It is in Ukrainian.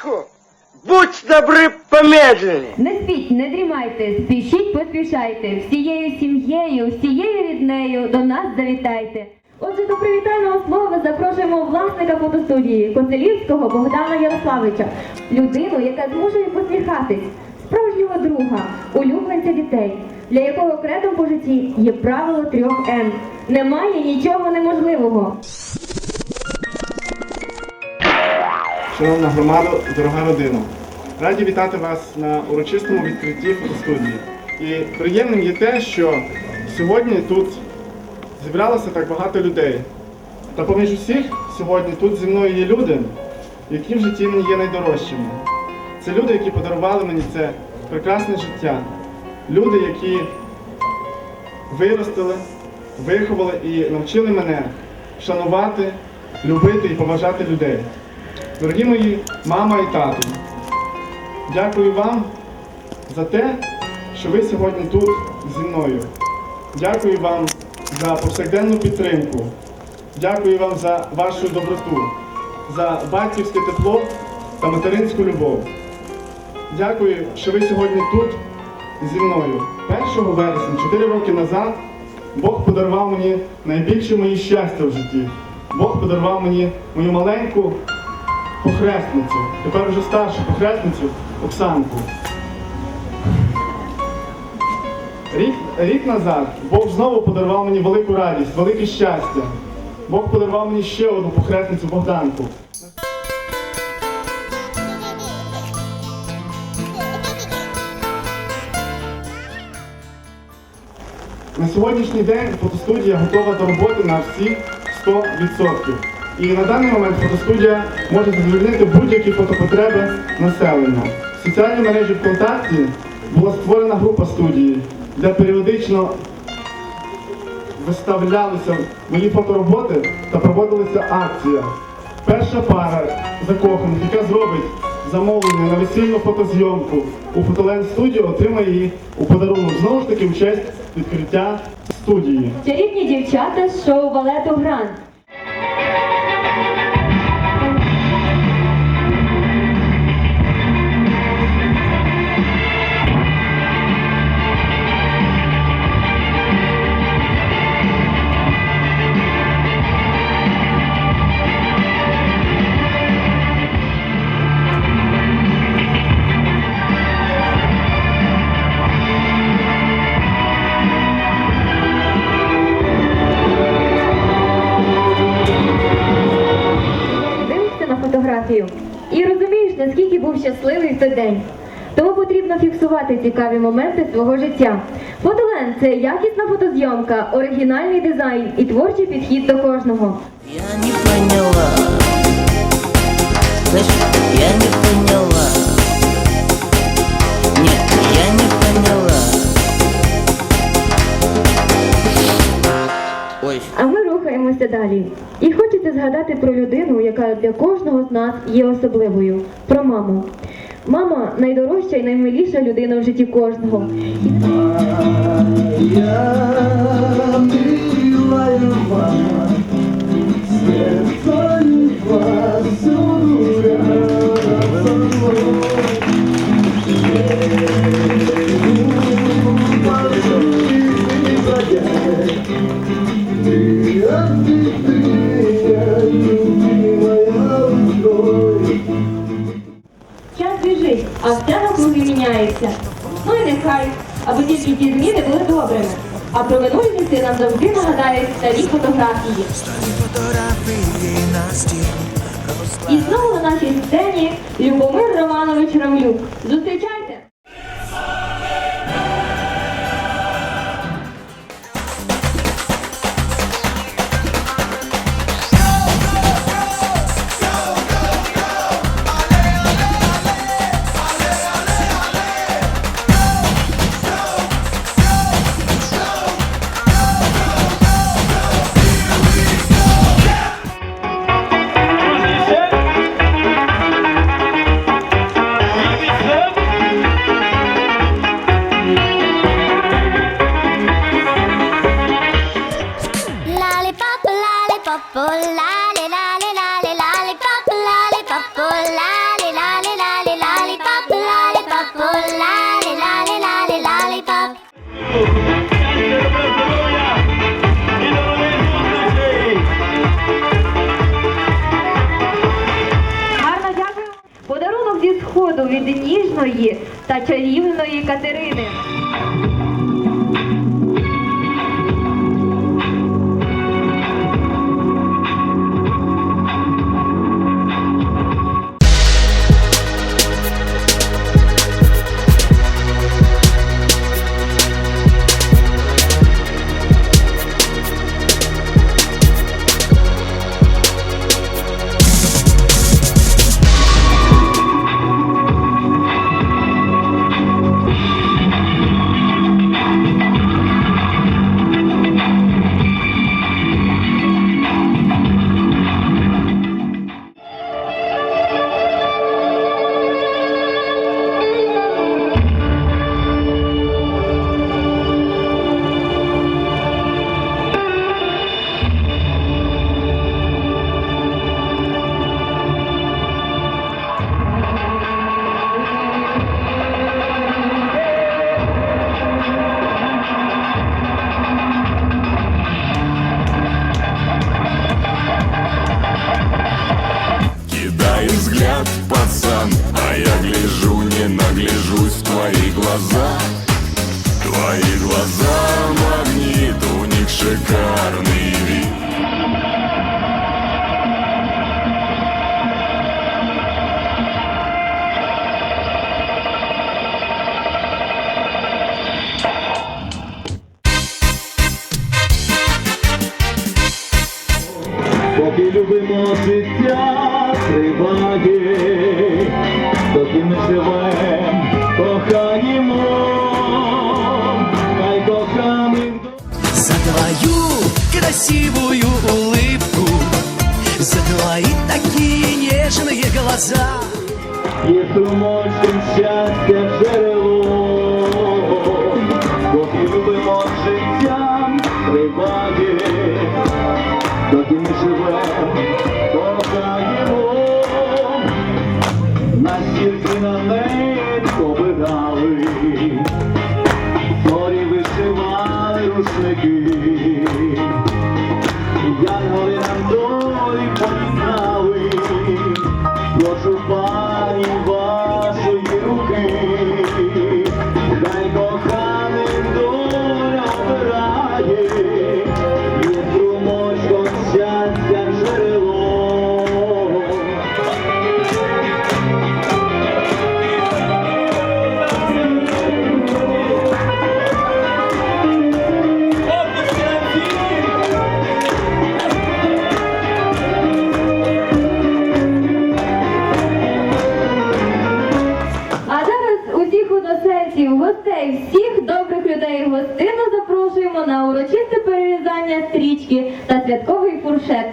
Хвилиночку! Будь добры помедленнее! Не спіть, не дрімайте, спішіть, поспішайте. Всією сім'єю, всією ріднею до нас завітайте. Отже, до привітального слова запрошуємо власника фотостудії Коцелівського Богдана Ярославича, людину, яка змушує посміхатись, справжнього друга, улюбленця дітей, для якого кредом по житті є правило трьох Н. Немає нічого неможливого. Шановна громада, дорога родина, раді вітати вас на урочистому відкритті фотостудії. І приємним є те, що сьогодні тут зібралося так багато людей. Та поміж усіх сьогодні тут зі мною є люди, які в житті мені є найдорожчими. Це люди, які подарували мені це прекрасне життя. Люди, які виростили, виховали і навчили мене шанувати, любити і поважати людей. Дорогі мої мама і тато, дякую вам за те, що ви сьогодні тут зі мною. Дякую вам за повсякденну підтримку. Дякую вам за вашу доброту, за батьківське тепло та материнську любов. Дякую, що ви сьогодні тут зі мною. 1 вересня, 4 роки назад, Бог подарував мені найбільше мої щастя в житті. Бог подарував мені мою маленьку похресницю, тепер вже старшу похресницю Оксанку. Рік, рік назад Бог знову подарував мені велику радість, велике щастя. Бог подарував мені ще одну похресницю Богданку. На сьогоднішній день фотостудія готова до роботи на всі 100%. І на даний момент фотостудія може задовольнити будь-які фотопотреби населення. В соціальній мережі ВКонтакті була створена група студії, де періодично виставлялися мої фотороботи та проводилася акція. Перша пара закоханих, яка зробить замовлення на весільну фотозйомку у Фотоленд студіо, отримає її у подарунок знову ж таки в честь відкриття студії. Чарівні дівчата з шоу балету Грант. Фотографію і розумієш, наскільки був щасливий в той день. Тому потрібно фіксувати цікаві моменти свого життя. Фотолен це якісна фотозйомка, оригінальний дизайн і творчий підхід до кожного. Я не поняла. Я не поняла. Рухаємося далі. І хочеться згадати про людину, яка для кожного з нас є особливою. Про маму. Мама найдорожча і наймиліша людина в житті кожного. Навкруги. Ну і нехай, аби тільки ті зміни були добрими. А про минулі часи нам завжди нагадають старі фотографії. І знову на нашій сцені Любомир Романович Рамлюк. Від ніжної та чарівної Катерини. Глаза магнит, у них шикарный вид Поки любимо життя триває, доки ми живем, красивую улыбку. Заговорит такие нежные глаза. И струмочком щастя джерело, поки любимо життя триває, доки ми живем, односельців, всіх добрих людей гостину запрошуємо на урочисте перерізання стрічки та святковий фуршет.